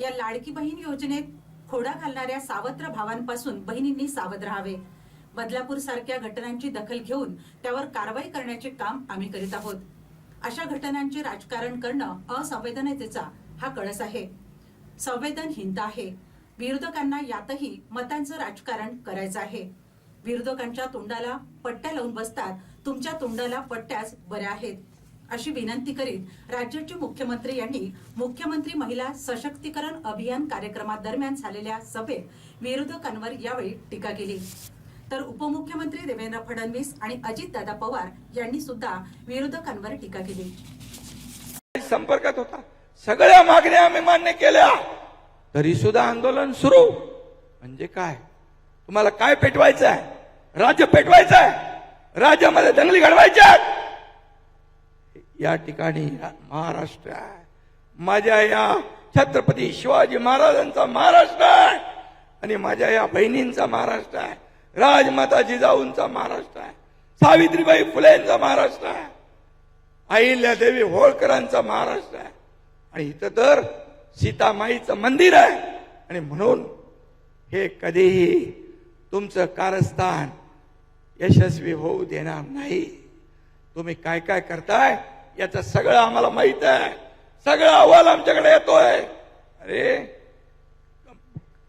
या लाडकी बहीण योजनेत खोडा घालणाऱ्या सावत्र भावांपासून बहिणींनी सावध राहावे. बदलापूर सारख्या घटनांची दखल घेऊन त्यावर कारवाई करण्याचे काम आम्ही करीत आहोत. अशा घटनांचे राजकारण करणं असंवेदनतेचा हा कळस आहे. संवेदनहीनता आहे. विरोधकांना यातही मतांचं राजकारण करायचं आहे. विरोधकांच्या तोंडाला पट्ट्या लावून बसतात. तुमच्या तोंडाला पट्ट्याच बऱ्या आहेत. अशी विनंती करीत राज्याचे मुख्यमंत्री यांनी मुख्यमंत्री महिला सशक्तीकरण अभियान कार्यक्रमादरम्यान झालेल्या सभेत विरोधकांवर यावेळी टीका केली. तर उपमुख्यमंत्री देवेंद्र फडणवीस आणि अजितदादा पवार यांनी सुद्धा विरोधकांवर टीका केली. संपर्कात होता. सगळ्या मागण्या आम्ही मान्य केल्या. तरी सुद्धा आंदोलन सुरू. म्हणजे काय? तुम्हाला काय पेटवायचं आहे राज्य पेटवायचं आहे राज्यामध्ये दंगली घडवायच्या आहेत या ठिकाणी महाराष्ट्र आहे. माझ्या या छत्रपती शिवाजी महाराजांचा महाराष्ट्र आहे आणि माझ्या या बहिणींचा महाराष्ट्र आहे. राजमाता जिजाऊंचा महाराष्ट्र आहे. सावित्रीबाई फुलेंचा महाराष्ट्र आहे. अहिल्यादेवी होळकरांचा महाराष्ट्र आहे. आणि इथं तर सीतामाईचं मंदिर आहे. आणि म्हणून हे कधीही तुमचं कारस्थान यशस्वी होऊ देणार नाही. तुम्ही काय काय करताय? याचं सगळं आम्हाला माहीत आहे. सगळा अहवाल आमच्याकडे येतोय. अरे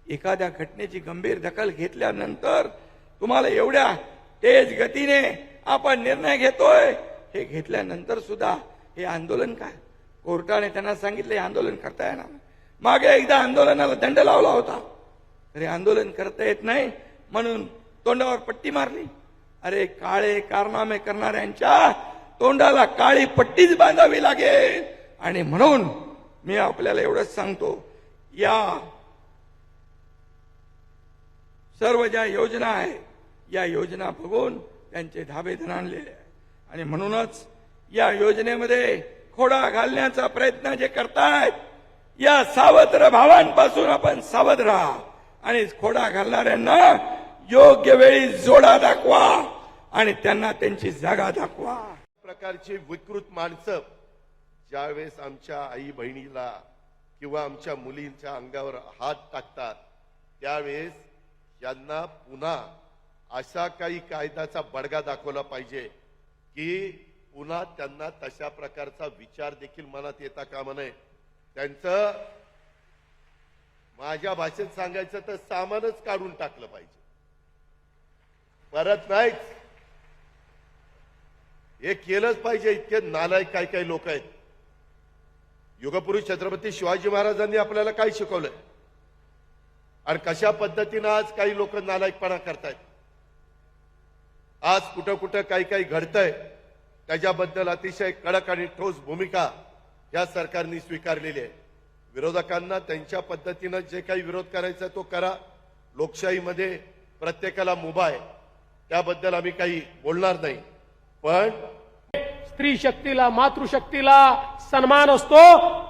एखाद्या घटनेची गंभीर दखल घेतल्यानंतर तुम्हाला एवढ्या तेज गतीने आपण निर्णय घेतोय. हे घेतल्यानंतर सुद्धा हे आंदोलन काय? कोर्टाने त्यांना सांगितलं हे आंदोलन करता येणार मागे एकदा आंदोलनाला दंड लावला होता. अरे आंदोलन करता येत नाही म्हणून तोंडावर पट्टी मारली. अरे काळे कारनामे करणाऱ्यांच्या तोंडाला काळी पट्टीच बांधावी लागेल. आणि म्हणून मी आपल्याला एवढंच सांगतो या सर्व ज्या योजना आहे या योजना बघून त्यांचे धाबे धन आणलेले आणि म्हणूनच या योजनेमध्ये खोडा घालण्याचा प्रयत्न जे करतायत या सावत्र भावांपासून आपण सावध राहा. आणि खोडा घालणाऱ्यांना योग्य वेळी जोडा दाखवा आणि त्यांना त्यांची जागा दाखवा. प्रकारची विकृत माणसं ज्यावेळेस आमच्या आई बहिणीला किंवा आमच्या मुलींच्या अंगावर हात टाकतात त्यावेळेस यांना पुन्हा अशा काही कायद्याचा बडगा दाखवला पाहिजे की पुन्हा त्यांना तशा प्रकारचा विचार देखील मनात येता कामा नये. त्यांचं माझ्या भाषेत सांगायचं तर सामानच काढून टाकलं पाहिजे. परत नाहीच. हे केलंच पाहिजे. इतके नालायक काही काही लोक आहेत. युगपुरुष छत्रपती शिवाजी महाराजांनी आपल्याला काय शिकवलंय? आणि कशा पद्धतीनं आज काही लोक नालायकपणा करतायत? आज कुठं कुठं काही काही घडतंय त्याच्याबद्दल अतिशय कडक आणि ठोस भूमिका या सरकारने स्वीकारलेली आहे. विरोधकांना त्यांच्या पद्धतीनं जे काही विरोध करायचा तो करा. लोकशाहीमध्ये प्रत्येकाला मुभा आहे. त्याबद्दल आम्ही काही बोलणार नाही. पण स्त्री शक्तीला मातृशक्तीला सन्मान असतो.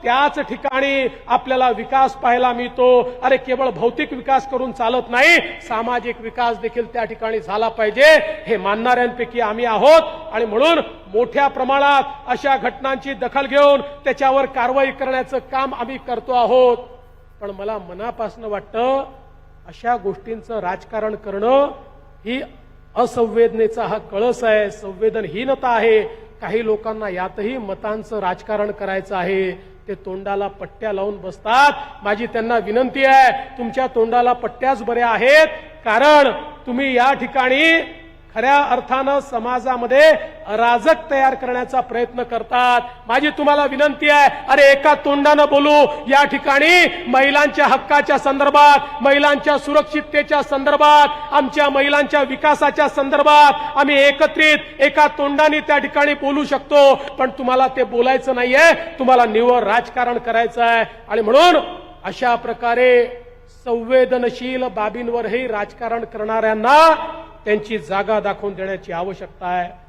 त्याच ठिकाणी आपल्याला विकास पाहायला मिळतो. अरे केवळ भौतिक विकास करून चालत नाही सामाजिक विकास देखील त्या ठिकाणी झाला पाहिजे. हे मानणाऱ्यांपैकी आम्ही आहोत. आणि म्हणून मोठ्या प्रमाणात अशा घटनांची दखल घेऊन त्याच्यावर कारवाई करण्याचं काम आम्ही करतो आहोत. पण मला मनापासून वाटतं अशा गोष्टींचं राजकारण करणं ही असंवेदनेचा हा कळस आहे संवेदनहीनता आहे. काही लोकांना यातही मतांचं राजकारण करायचं आहे. ते तोंडाला पट्ट्या लावून बसतात. माझी त्यांना विनंती आहे तुमच्या तोंडाला पट्ट्याच बऱ्या आहेत. कारण तुम्ही या ठिकाणी खऱ्या अर्थानं समाजामध्ये अराजक तयार करण्याचा प्रयत्न करतात. माझी तुम्हाला विनंती आहे अरे एका तोंडानं बोलू. या ठिकाणी महिलांच्या हक्काच्या संदर्भात महिलांच्या सुरक्षिततेच्या संदर्भात आमच्या महिलांच्या विकासाच्या संदर्भात आम्ही एकत्रित एका तोंडाने त्या ठिकाणी बोलू शकतो. पण तुम्हाला ते बोलायचं नाहीये. तुम्हाला निवड राजकारण करायचं आहे. आणि म्हणून अशा प्रकारे संवेदनशील बाबींवरही राजकारण करणाऱ्यांना त्यांची जागा दाखवून देण्याची आवश्यकता आहे.